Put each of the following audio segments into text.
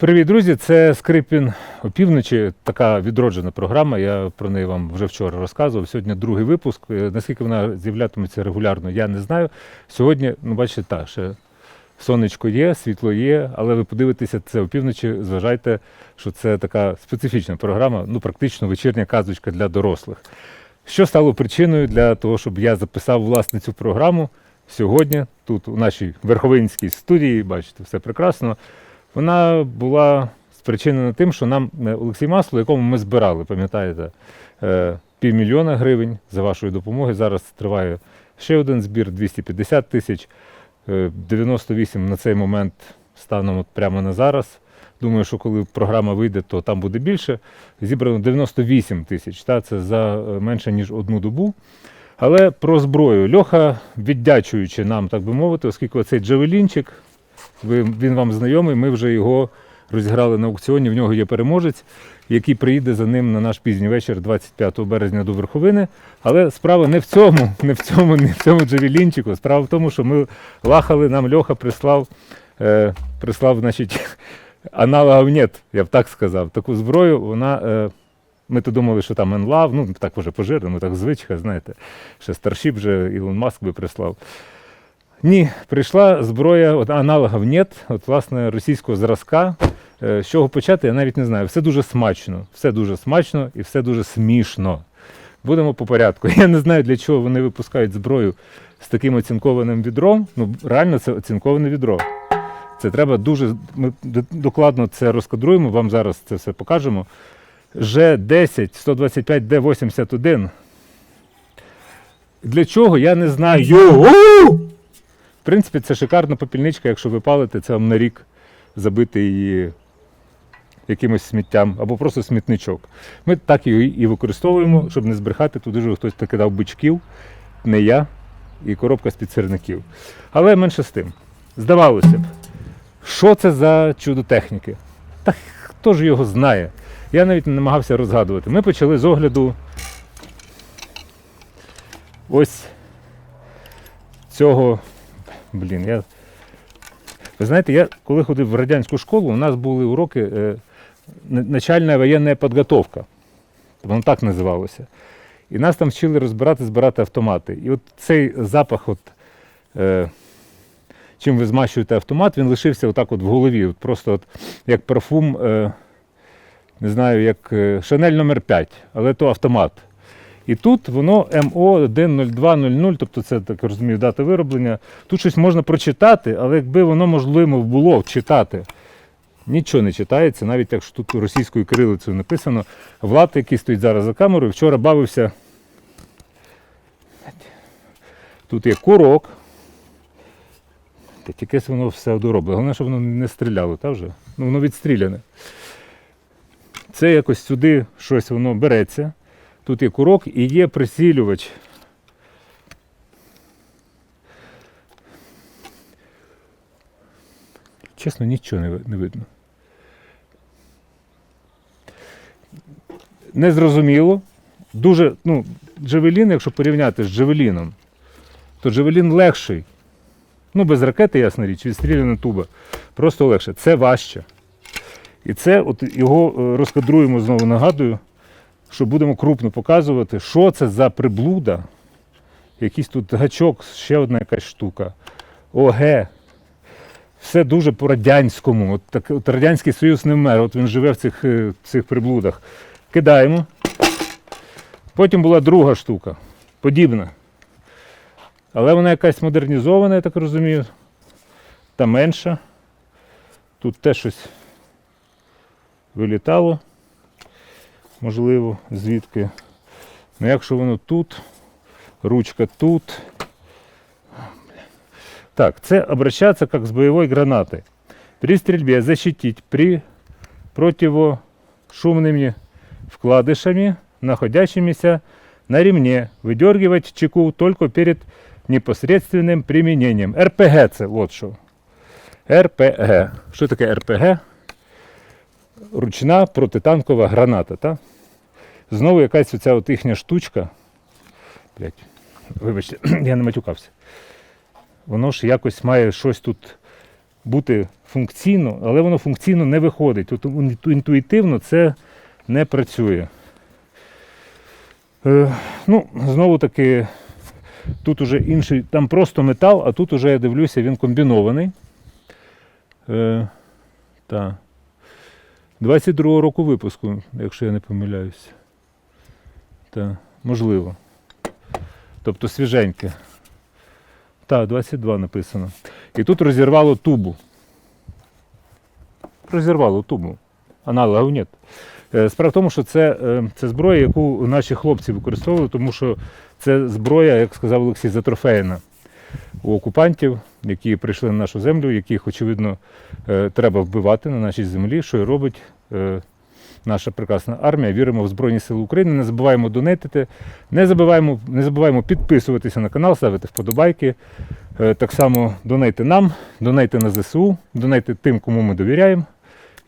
Привіт, друзі! Це Скрипін опівночі, така відроджена програма. Я про неї вам вже вчора розказував. Сьогодні другий випуск. Е, Наскільки вона з'являтиметься регулярно, я не знаю. Сьогодні, ну бачите, так, ще сонечко є, світло є, але ви подивитеся це опівночі, зважайте, що це така специфічна програма, ну практично вечірня казочка для дорослих. Що стало причиною для того, щоб я записав власне цю програму сьогодні, тут у нашій Верховинській студії, бачите, все прекрасно. Вона була спричинена тим, що нам е, Олексій Масло, якому ми збирали, пам'ятаєте, е, півмільйона гривень за вашою допомогою. Зараз триває ще один збір 250 тисяч, е, 98 на цей момент станом от прямо на зараз. Думаю, що коли програма вийде, то там буде більше. Зібрано 98 тисяч. Та, це за е, менше ніж одну добу. Але про зброю. Льоха, віддячуючи нам, так би мовити, оскільки оцей джавелінчик, він вам знайомий, ми вже його розіграли на аукціоні. В нього є переможець, який приїде за ним на наш пізній вечір 25 березня до Верховини. Але справа не в цьому, не в цьому, не в цьому джавелінчику. Справа в тому, що ми лахали, нам Льоха прислав, е, прислав значить, аналогів нет, я б так сказав. Таку зброю вона. Е, ми то думали, що там енлав, ну так вже пожирно, так звичка, знаєте, ще старшіп вже Ілон Маск би прислав. Ні, прийшла зброя, от аналогів нет, от власне російського зразка. Е, З чого почати, я навіть не знаю. Все дуже смачно, все дуже смачно і все дуже смішно. Будемо по порядку. Я не знаю, для чого вони випускають зброю з таким оцінкованим відром. Ну, реально, це оцінковане відро. Це треба дуже. Ми докладно це розкадруємо, вам зараз це все покажемо. Ж10 125 Д81. Для чого, я не знаю. В принципі, це шикарна попільничка, якщо ви палите, це вам на рік забити її якимось сміттям або просто смітничок. Ми так її і використовуємо, щоб не збрехати. Туди вже хтось накидав бичків, не я, і коробка з-під сирників. Але менше з тим. Здавалося б, що це за чудо техніки? Та хто ж його знає? Я навіть не намагався розгадувати. Ми почали з огляду ось цього. Блін, я. Ви знаєте, я коли ходив в радянську школу, у нас були уроки е, начальна воєнна підготовка. Воно так називалося. І нас там вчили розбирати, збирати автомати. І от цей запах, от, е, чим ви змащуєте автомат, він лишився отак от в голові. От просто от, як парфум, е, не знаю, як е, Шанель номер 5, але то автомат. І тут воно МО 10200, тобто це так розумію, дата вироблення. Тут щось можна прочитати, але якби воно можливо було читати. Нічого не читається, навіть якщо тут російською кирилицею написано. Влад, який стоїть зараз за камерою, вчора бавився. Тут є курок. Та тільки воно все дороблено. Головне, щоб воно не стріляло, та вже? Ну, воно відстріляне. Це якось сюди щось воно береться. Тут є курок і є присілювач. Чесно, нічого не, видно. Незрозуміло. Дуже, ну, Джавелін, якщо порівняти з Джавеліном, то Джавелін легший. Ну, без ракети, ясна річ, відстріляна туба. Просто легше. Це важче. І це от його е, розкадруємо знову, нагадую, що будемо крупно показувати, що це за приблуда. Якийсь тут гачок, ще одна якась штука. ОГ. Все дуже по-радянському. От, так, от Радянський Союз не вмер, от він живе в цих, е, цих приблудах. Кидаємо. Потім була друга штука, подібна. Але вона якась модернізована, я так розумію. Та менша. Тут теж щось вилітало можливо, звідки. Ну, якщо воно тут, ручка тут. Так, це обращаться как с боевой гранаты. При стрельбе защитить при противошумными вкладышами, находящимися на ремне. Выдергивать чеку только перед непосредственным применением. РПГ це от що. РПГ. Що таке РПГ? Ручна протитанкова граната. Та? Знову якась оця от їхня штучка. Блять, вибачте, я не матюкався. Воно ж якось має щось тут бути функційно, але воно функційно не виходить. Тут інтуїтивно це не працює. Е, ну, знову таки, тут уже інший, там просто метал, а тут уже я дивлюся, він комбінований. Е, та. 22-го року випуску, якщо я не помиляюсь. Та, можливо. Тобто свіженьке. Так, 22 написано. І тут розірвало тубу. Розірвало тубу. Аналогів нет. Е, Справа в тому, що це, е, це зброя, яку наші хлопці використовували, тому що це зброя, як сказав Олексій, затрофеєна у окупантів, які прийшли на нашу землю, яких, очевидно, е, треба вбивати на нашій землі, що і робить е, наша прекрасна армія. Віримо в Збройні Сили України. Не забуваємо донетити, не забуваємо, не забуваємо підписуватися на канал, ставити вподобайки. Е, Так само донейте нам, донейте на ЗСУ, донейте тим, кому ми довіряємо.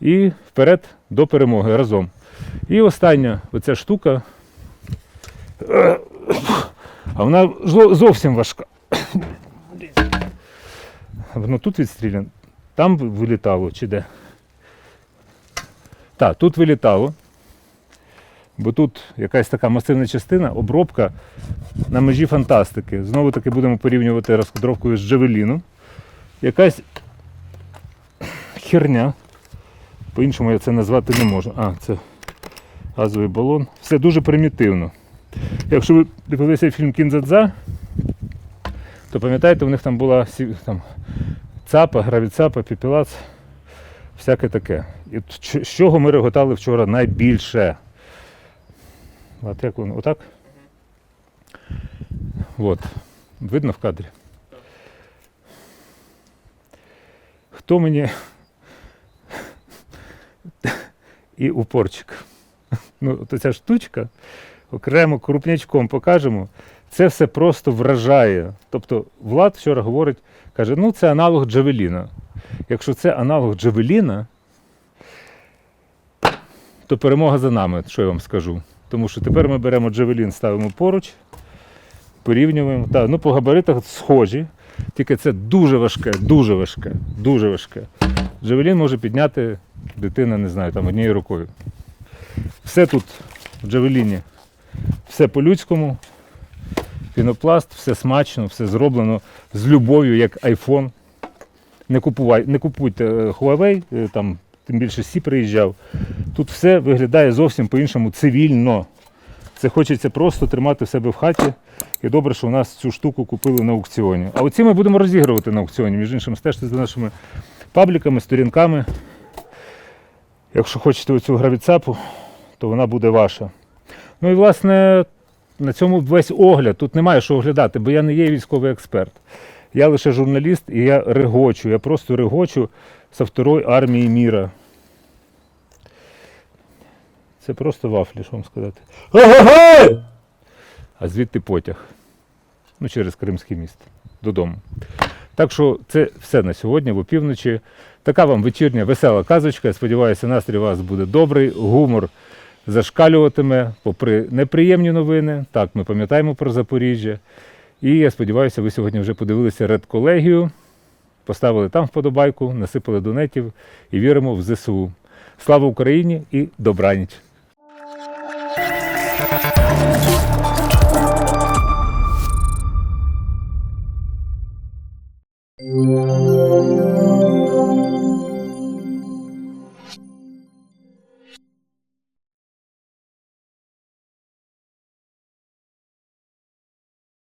І вперед до перемоги разом. І остання оця штука. А вона зовсім важка. Воно тут відстріляно. Там вилітало чи де? Так, тут вилітало. Бо тут якась така масивна частина, обробка на межі фантастики. Знову таки будемо порівнювати розкадровкою з Джавеліном. Якась херня. По-іншому я це назвати не можу. А, це газовий балон. Все дуже примітивно. Якщо ви дивилися фільм Кінзадза, то пам'ятаєте, у них там була там, цапа, гравіцапа, піпілац, всяке таке. І з чого ми реготали вчора найбільше? От як воно? Отак? От. Видно в кадрі? Хто мені і упорчик. Ну, то ця штучка, окремо крупнячком покажемо, це все просто вражає. Тобто Влад вчора говорить, каже, ну це аналог Джавеліна. Якщо це аналог Джавеліна, то перемога за нами, що я вам скажу. Тому що тепер ми беремо Джавелін, ставимо поруч, порівнюємо. Так, ну по габаритах схожі, тільки це дуже важке, дуже важке, дуже важке. Джавелін може підняти дитина, не знаю, там однією рукою. Все тут в Джавеліні, все по-людському, пінопласт, все смачно, все зроблено з любов'ю, як iPhone. Не, купувай, не купуйте е, Huawei, е, там, тим більше Сі приїжджав. Тут все виглядає зовсім по-іншому цивільно. Це хочеться просто тримати в себе в хаті. І добре, що у нас цю штуку купили на аукціоні. А оці ми будемо розігрувати на аукціоні. Між іншим, стежте за нашими пабліками, сторінками. Якщо хочете оцю гравіцапу, то вона буде ваша. Ну і власне на цьому весь огляд. Тут немає що оглядати, бо я не є військовий експерт. Я лише журналіст і я регочу. Я просто регочу со второї армії міра. Це просто вафлі, що вам сказати. А звідти потяг. Ну, через Кримський міст. Додому. Так що це все на сьогодні, в опівночі. Така вам вечірня весела казочка. Сподіваюся, настрій у вас буде добрий, гумор зашкалюватиме, попри неприємні новини. Так, ми пам'ятаємо про Запоріжжя. І я сподіваюся, ви сьогодні вже подивилися редколегію, поставили там вподобайку, насипали донетів і віримо в ЗСУ. Слава Україні і добраніч!